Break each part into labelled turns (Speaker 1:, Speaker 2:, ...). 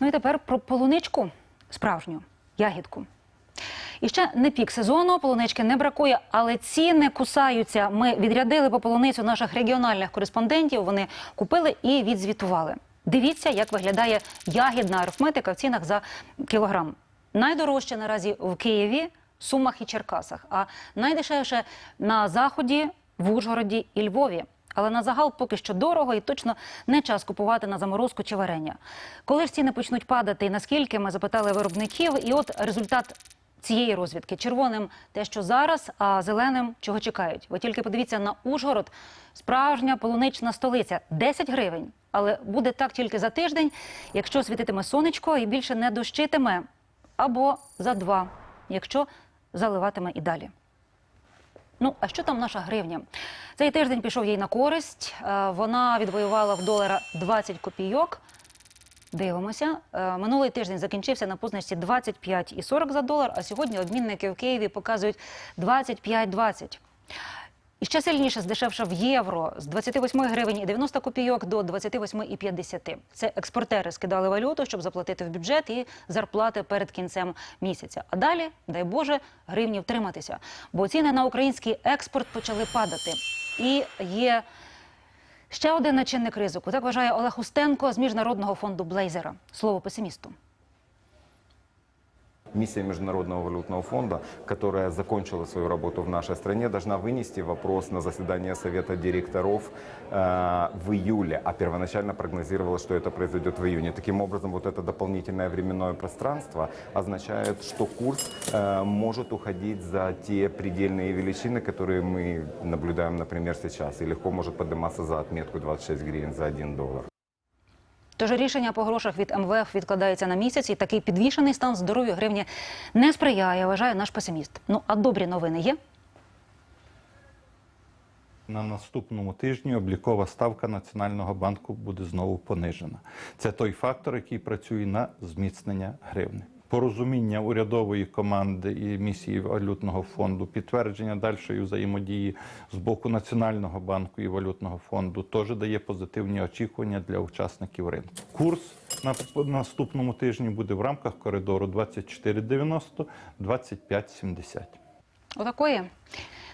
Speaker 1: Ну і тепер про полуничку справжню ягідку. І ще не пік сезону, полунички не бракує, але ціни кусаються. Ми відрядили по полуницю наших регіональних кореспондентів. Вони купили і відзвітували. Дивіться, як виглядає ягідна арифметика в цінах за кілограм. Найдорожче наразі в Києві, Сумах і Черкасах, а найдешевше на заході, в Ужгороді і Львові. Але на загал поки що дорого і точно не час купувати на заморозку чи варення. Коли ж ціни почнуть падати і наскільки ми запитали виробників, і от результат цієї розвідки. Червоним те, що зараз, а зеленим чого чекають. Ви тільки подивіться на Ужгород, справжня полунична столиця 10 гривень. Але буде так тільки за тиждень, якщо світитиме сонечко і більше не дощитиме, або за два, якщо заливатиме і далі. Ну, а що там наша гривня? Цей тиждень пішов їй на користь. Е, Вона відвоювала в долара 20 копійок. Дивимося. Е, Минулий тиждень закінчився на позначці 25,40 за долар, а сьогодні обмінники в Києві показують 25,20. І ще сильніше здешевшав євро з 28 гривень і 90 копійок до 28,50. Це експортери скидали валюту, щоб заплатити в бюджет і зарплати перед кінцем місяця. А далі, дай Боже, гривні втриматися. Бо ціни на український експорт почали падати. І є ще один начинник ризику. Так вважає Олег Устенко з міжнародного фонду Блейзера. Слово песимісту.
Speaker 2: Миссия Международного валютного фонда, которая закончила свою работу в нашей стране, должна вынести вопрос на заседание Совета директоров э, в июле, а первоначально прогнозировалось, что это произойдет в июне. Таким образом, вот это дополнительное временное пространство означает, что курс э, может уходить за те предельные величины, которые мы наблюдаем, например, сейчас, и легко может подниматься за отметку 26 гривен за 1 доллар.
Speaker 1: Тож рішення по грошах від МВФ відкладається на місяць, і такий підвішений стан здоров'я гривні не сприяє, вважає наш песиміст. Ну а добрі новини є.
Speaker 3: На наступному тижні облікова ставка Національного банку буде знову понижена. Це той фактор, який працює на зміцнення гривни. Порозуміння урядової команди і місії валютного фонду, підтвердження дальшої взаємодії з боку Національного банку і валютного фонду теж дає позитивні очікування для учасників ринку. Курс на наступному тижні буде в рамках коридору 24,90-25,70.
Speaker 1: Отакої.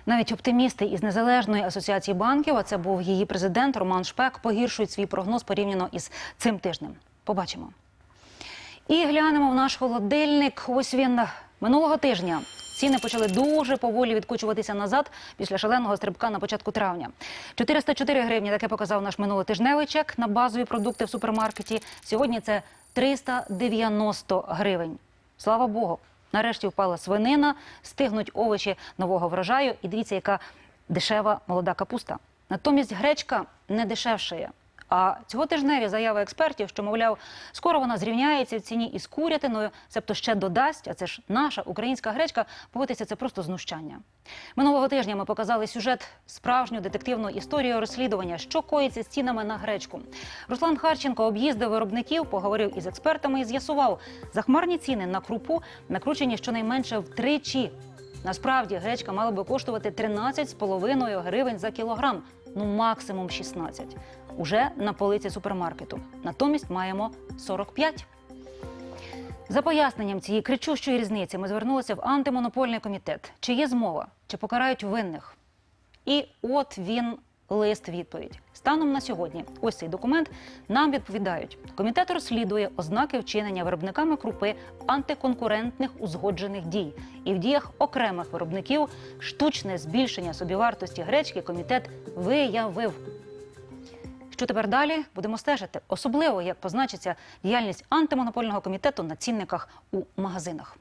Speaker 1: Навіть оптимісти із незалежної асоціації банків, а це був її президент Роман Шпек, погіршують свій прогноз порівняно із цим тижнем. Побачимо. І глянемо в наш холодильник. Ось він минулого тижня. Ціни почали дуже поволі відкочуватися назад після шаленого стрибка на початку травня. 404 гривні таке показав наш минулотижневий чек на базові продукти в супермаркеті. Сьогодні це 390 гривень. Слава Богу. Нарешті впала свинина, стигнуть овочі нового врожаю. І дивіться, яка дешева молода капуста. Натомість гречка не дешевшає. А цього тижневі заяви експертів, що мовляв, скоро вона зрівняється в ціні із курятиною, себто ще додасть. А це ж наша українська гречка. Погодиться це просто знущання. Минулого тижня ми показали сюжет справжню детективну історію розслідування, що коїться з цінами на гречку. Руслан Харченко об'їздив виробників, поговорив із експертами і з'ясував, захмарні ціни на крупу накручені щонайменше втричі. Насправді гречка мала би коштувати 13,5 гривень за кілограм, ну максимум 16. Уже на полиці супермаркету. Натомість маємо 45. За поясненням цієї кричущої різниці ми звернулися в антимонопольний комітет. Чи є змова, чи покарають винних? І от він лист відповідь. Станом на сьогодні, ось цей документ нам відповідають. Комітет розслідує ознаки вчинення виробниками крупи антиконкурентних узгоджених дій. І в діях окремих виробників штучне збільшення собівартості гречки комітет виявив. Що тепер далі будемо стежити, особливо як позначиться діяльність антимонопольного комітету на цінниках у магазинах.